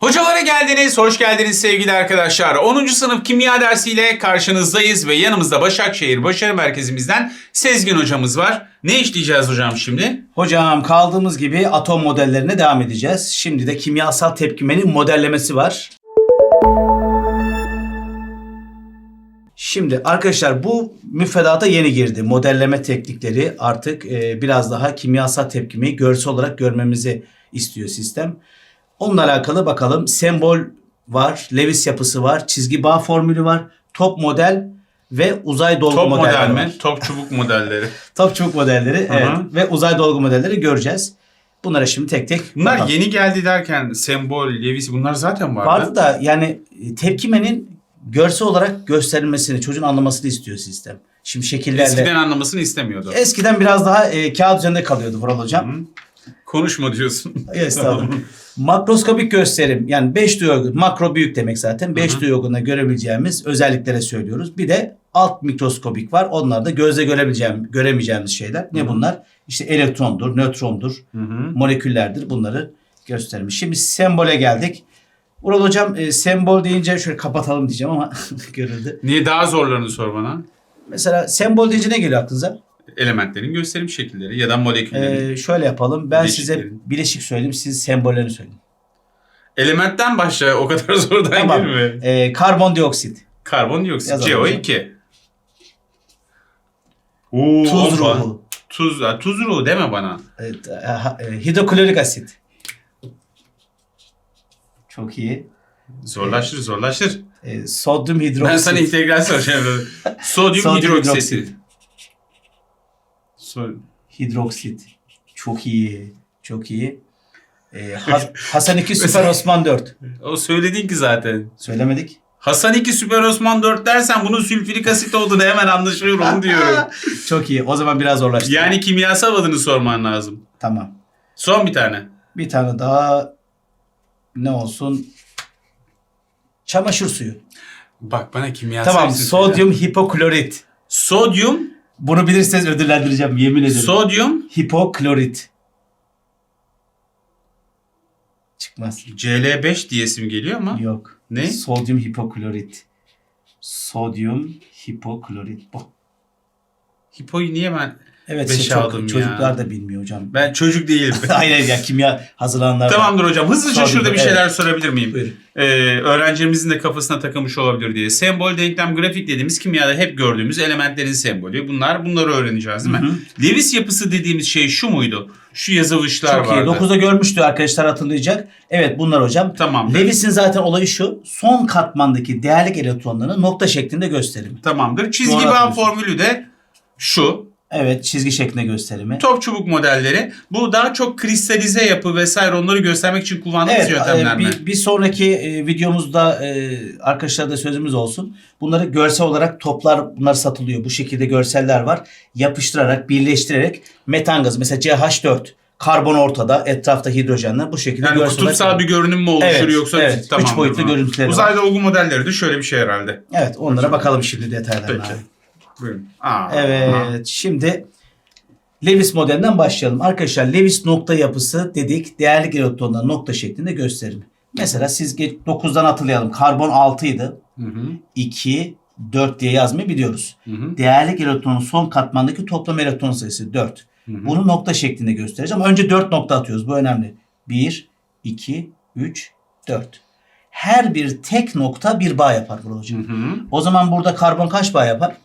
Hocalara geldiniz, hoş geldiniz sevgili arkadaşlar. 10. sınıf kimya dersiyle karşınızdayız ve yanımızda Başakşehir Başarı Merkezimizden Sezgin hocamız var. Ne işleyeceğiz hocam şimdi? Hocam kaldığımız gibi atom modellerine devam edeceğiz. Şimdi de kimyasal tepkimenin modellemesi var. Şimdi arkadaşlar bu müfredata yeni girdi. Modelleme teknikleri artık e, biraz daha kimyasal tepkimeyi görsel olarak görmemizi istiyor sistem. Onunla alakalı bakalım sembol var, Lewis yapısı var, çizgi bağ formülü var, top model ve uzay dolgu Top modelleri model var. mi? Top çubuk modelleri. Top çubuk modelleri evet ve uzay dolgu modelleri göreceğiz. Bunlara şimdi tek tek Bunlar bakalım. yeni geldi derken sembol, Lewis bunlar zaten vardı. vardı da yani tepkimenin görsel olarak gösterilmesini, çocuğun anlamasını istiyor sistem. Şimdi şekillerle Eskiden eskiden, anlamasını istemiyordu. biraz daha e, kağıt üzerinde kalıyordu Vural hocam. Konuşma diyorsun. Estağfurullah. Makroskopik gösterim yani 5 duyu makro büyük demek zaten. 5 duyu yorgunluğunda görebileceğimiz özelliklere söylüyoruz. Bir de alt mikroskopik var. Onlar da gözle görebileceğim, göremeyeceğimiz şeyler. Ne bunlar? İşte elektrondur, nötrondur, Hı hı. moleküllerdir. Bunları göstermiş. Şimdi sembole geldik. Ural hocam e, sembol deyince şöyle kapatalım diyeceğim ama görüldü. Niye daha zorlarını sor bana? Mesela sembol deyince ne geliyor aklınıza? Elementlerin gösterim şekilleri ya da moleküllerin. Ee, şöyle yapalım. Ben size bileşik söyleyeyim. Siz sembollerini söyleyin. Elementten başla o kadar zordan Tamam. girme. Ee, karbondioksit. Karbondioksit Yazalım CO2. Oo, Tuz ruhu. Tuz, tuz ruhu deme bana. Evet, e, e, hidroklorik asit. Çok iyi. Zorlaştır zorlaştır. E, sodyum hidroksit. Ben sana integral soracağım. Sodyum, Sodyum hidroksit. Hidroksit. Çok iyi. Çok iyi. E, Has- Hasan 2 Süper Osman 4. o söyledin ki zaten. Söylemedik. Hasan 2 Süper Osman 4 dersen bunun sülfürik asit olduğunu hemen anlaşılıyor onu diyorum. Çok iyi. O zaman biraz zorlaştı. Yani kimyasal adını sorman lazım. Tamam. Son bir tane. Bir tane daha ne olsun? Çamaşır suyu. Bak bana kimyasal Tamam. isim söyle. Sodyum hipoklorit. Sodyum, Bunu bilirseniz ödüllendireceğim yemin ederim. sodyum, hipoklorit. Çıkmaz. CL5 diyesim geliyor ama. Yok. Ne? Sodyum hipoklorit. Sodyum hipoklorit. Bu. Hipoyu niye ben Evet Beşe işte çok aldım ya. çocuklar da bilmiyor hocam. ben çocuk değilim. Hayır ya kimya hazırlananlar var. Tamamdır hocam. Hızlıca Sodyum, şurada bir evet. şeyler sorabilir miyim? Buyurun. Ee, öğrencimizin de kafasına takılmış olabilir diye. Sembol, denklem, grafik dediğimiz kimyada hep gördüğümüz elementlerin sembolü. Bunlar bunları öğreneceğiz değil mi? Hı Lewis yapısı dediğimiz şey şu muydu? Şu yazılışlar Çok iyi. vardı. 9'da görmüştü arkadaşlar hatırlayacak. Evet bunlar hocam. Tamam. Lewis'in zaten olayı şu. Son katmandaki değerlik elektronlarını nokta şeklinde gösterimi. Tamamdır. Çizgi bağ formülü de şu. Evet çizgi şeklinde gösterimi. Top çubuk modelleri. Bu daha çok kristalize yapı vesaire onları göstermek için kullandığımız Evet, yöntemler e, mi? bir, bir sonraki e, videomuzda e, arkadaşlar da sözümüz olsun. Bunları görsel olarak toplar bunlar satılıyor. Bu şekilde görseller var. Yapıştırarak, birleştirerek metan gazı mesela CH4 karbon ortada, etrafta hidrojenler bu şekilde Yani görsel kutupsal olarak- bir görünüm mü oluşur Evet, yoksa evet. tamam. Üç boyutlu görüntüleri var. Uzay dolgu modelleri de şöyle bir şey herhalde. Evet, onlara bakalım şimdi detaylarına. Peki. abi. Buyurun. Aa, Evet, şimdi Lewis modelinden başlayalım. Arkadaşlar Lewis nokta yapısı dedik. Değerli elektronların nokta şeklinde gösterimi. Mesela siz 9'dan hatırlayalım. Karbon 6 idi. Hı hı. 2, 4 diye yazmayı biliyoruz. Hı hı. Değerlik elektronun son katmandaki toplam elektron sayısı 4. Hı hı. Bunu nokta şeklinde göstereceğim. Önce 4 nokta atıyoruz. Bu önemli. 1, 2, 3, 4. Her bir tek nokta bir bağ yapar burada hocam. Hı hı. O zaman burada karbon kaç bağ yapar?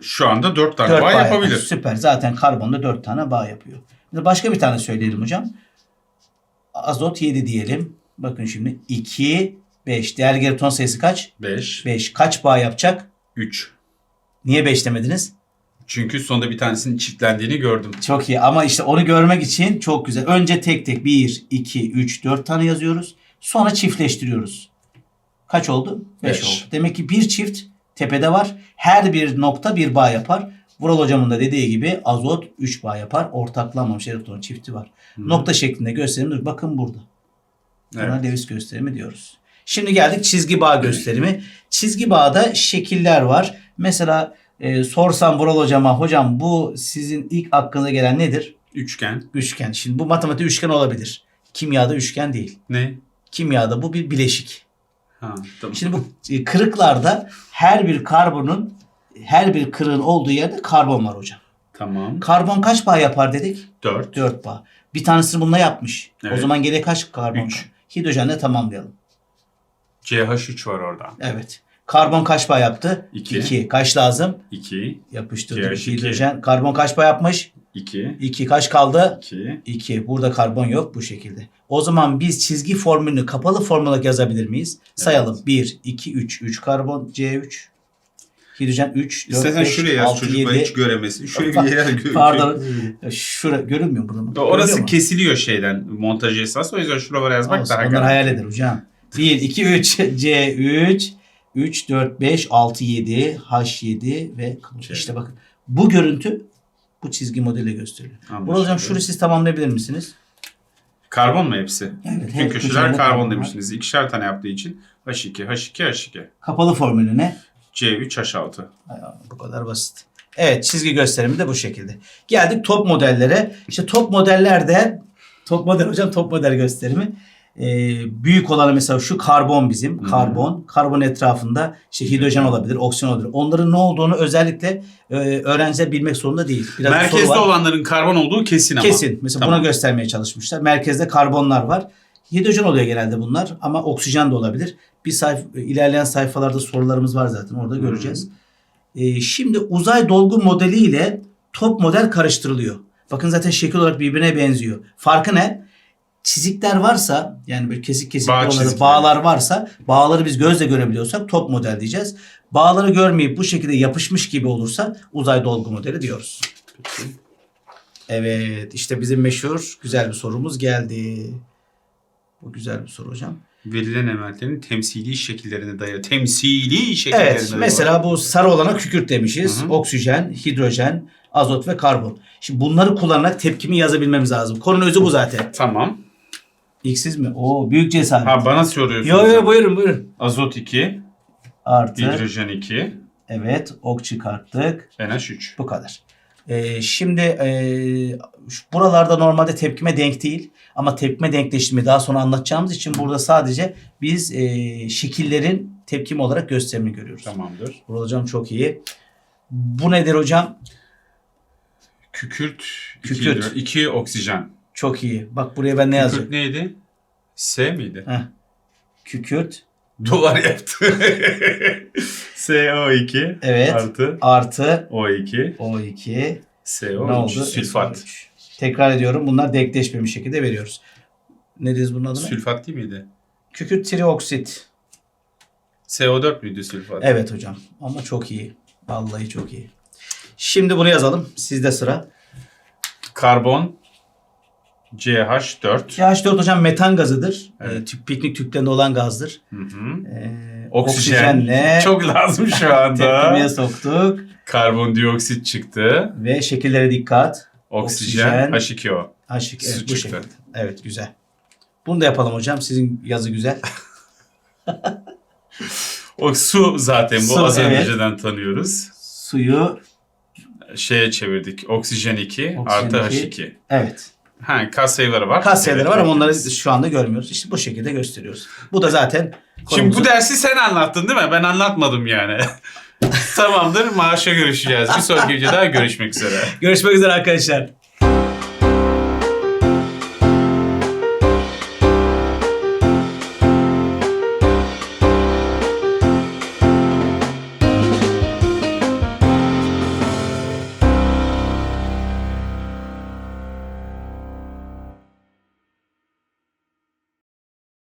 Şu anda 4 tane 4 bağ yapabilir. Süper. Zaten karbonda 4 tane bağ yapıyor. De başka bir tane söyleyelim hocam. Azot 7 diyelim. Bakın şimdi 2, 5. Değerli elektron sayısı kaç? 5, 5. Kaç bağ yapacak? 3. Niye 5 demediniz? Çünkü sonunda bir tanesinin çiftlendiğini gördüm. Çok iyi ama işte onu görmek için çok güzel. Önce tek tek 1, 2, 3, 4 tane yazıyoruz. Sonra çiftleştiriyoruz. Kaç oldu? 5 Beş. oldu. Demek ki bir çift tepede var. Her bir nokta bir bağ yapar. Vural hocamın da dediği gibi azot 3 bağ yapar. Ortaklanmamış elektron çifti var. Nokta şeklinde gösterimdir. Bakın burada. Buna Evet. Lewis gösterimi diyoruz. Şimdi geldik çizgi bağ gösterimi. Çizgi bağda şekiller var. Mesela e, sorsam Vural hocama hocam bu sizin ilk aklınıza gelen nedir? Üçgen. Üçgen. Şimdi bu matematik üçgen olabilir. Kimyada üçgen değil. Ne? Kimyada bu bir bileşik. Ha, tamam. Şimdi bu e, kırıklarda her bir karbonun her bir kırığın olduğu yerde karbon var hocam. Tamam. Karbon kaç bağ yapar dedik? 4. 4 bağ. Bir tanesini bununla yapmış. O Evet. zaman geriye kaç karbon? Hidrojenle tamamlayalım. CH3 var orada. Evet. Karbon kaç bağ yaptı? İki. 2. Kaç lazım? 2, Yapıştırdık CH2. hidrojen. Karbon kaç bağ yapmış? 2, 2. Kaç kaldı? 2. 2. Burada karbon yok bu şekilde. O zaman biz çizgi formülünü kapalı formül olarak yazabilir miyiz? Sayalım. 1, 2, 3. 3 karbon C3. Hidrojen 3, 4, İstersen 5, şuraya yaz 6, çocuklar 7. hiç göremesin. Şuraya bir yer gö- Pardon. Şura görünmüyor mu burada mı? Orası Görünüyor mu? kesiliyor şeyden montaj esnası. O yüzden şuralara yazmak Olsun, daha Onlar hayal eder hocam. 1, 2, 3. C3. 3, 4, 5, 6, 7. H7 ve C. işte bakın. Bu görüntü bu çizgi modelle gösteriliyor. Burada hocam şunu siz tamamlayabilir misiniz? Karbon mu hepsi? Evet, Bütün köşeler karbon var. demiştiniz. İkişer tane yaptığı için H2, H2, H2. Kapalı formülü ne? C3, H6. Ay, Bu kadar basit. Evet çizgi gösterimi de bu şekilde. Geldik top modellere. İşte top modellerde top model hocam top model gösterimi. Ee, büyük olanı mesela şu karbon bizim. Karbon. Karbon etrafında işte hidrojen olabilir, oksijen olabilir. Onların ne olduğunu özellikle e, öğrenciler bilmek zorunda değil. Biraz bir Merkezde var. olanların karbon olduğu kesin ama. Kesin. Mesela Tamam. buna göstermeye çalışmışlar. Merkezde karbonlar var. Hidrojen oluyor genelde bunlar ama oksijen de olabilir. Bir sayf ilerleyen sayfalarda sorularımız var zaten orada göreceğiz. Ee, şimdi uzay dolgu modeli ile top model karıştırılıyor. Bakın zaten şekil olarak birbirine benziyor. Farkı ne? Çizikler varsa yani böyle kesik kesik Bağ çizikleri. bağlar varsa bağları biz gözle görebiliyorsak top model diyeceğiz. Bağları görmeyip bu şekilde yapışmış gibi olursa uzay dolgu modeli diyoruz. Evet işte bizim meşhur güzel bir sorumuz geldi. Bu güzel bir soru hocam. Verilen elementlerin temsili şekillerine dayalı. Temsili şekillerine Evet dayalı. mesela bu sarı olana kükürt demişiz. Hı hı. Oksijen, hidrojen, azot ve karbon. Şimdi bunları kullanarak tepkimi yazabilmemiz lazım. Konunun özü bu zaten. Tamam. X'siz mi? Oo büyük cesaret. Ha bana soruyorsunuz. Yo yo buyurun buyurun. Azot 2, Artı. hidrojen 2, Evet ok çıkarttık. NH3. Bu kadar. Ee, şimdi ee, şu- buralarda normalde tepkime denk değil. Ama tepkime denkleştirmeyi daha sonra anlatacağımız için burada sadece biz ee, şekillerin tepkim olarak gösterimini görüyoruz. Tamamdır. Burada hocam çok iyi. Bu nedir hocam? Kükürt, Kükürt. 2, 2 oksijen. Çok iyi. Bak buraya ben ne Kükürt yazıyorum? neydi? S miydi? Heh. Kükürt Dolar yaptı. SO2 Evet. artı artı O2 O2 ne SO3 oldu? sülfat. SO3. Tekrar ediyorum. Bunlar denkleşmemiş şekilde veriyoruz. Ne diyoruz bunun adına? Sülfat değil miydi? Kükürt trioksit. CO4 müydü sülfat? Evet hocam. Ama çok iyi. Vallahi çok iyi. Şimdi bunu yazalım. Sizde sıra. Karbon CH4. CH4 hocam metan gazıdır. Evet. Ee, tüp, piknik tüplerinde olan gazdır. Hı hı. Ee, Oksijen. oksijenle Çok lazım şu anda. tepkimeye soktuk. Karbondioksit çıktı. Ve şekillere dikkat. Oksijen, Oksijen. H2O. Aşık. Su Evet, bu çıktı. şekilde. Evet güzel. Bunu da yapalım hocam. Sizin yazı güzel. O su zaten bu Su, az evet. önceden tanıyoruz. Suyu Şeye çevirdik. Oksijen 2 Oksijen artı iki. H2. evet. Ha, kas sayıları var. Kas sayıları var ama onları şu anda görmüyoruz. İşte bu şekilde gösteriyoruz. Bu da zaten Şimdi bu dersi sen anlattın değil mi? Ben anlatmadım yani. Tamamdır. Maaşa görüşeceğiz. Bir sonraki videoda görüşmek üzere. Görüşmek üzere arkadaşlar.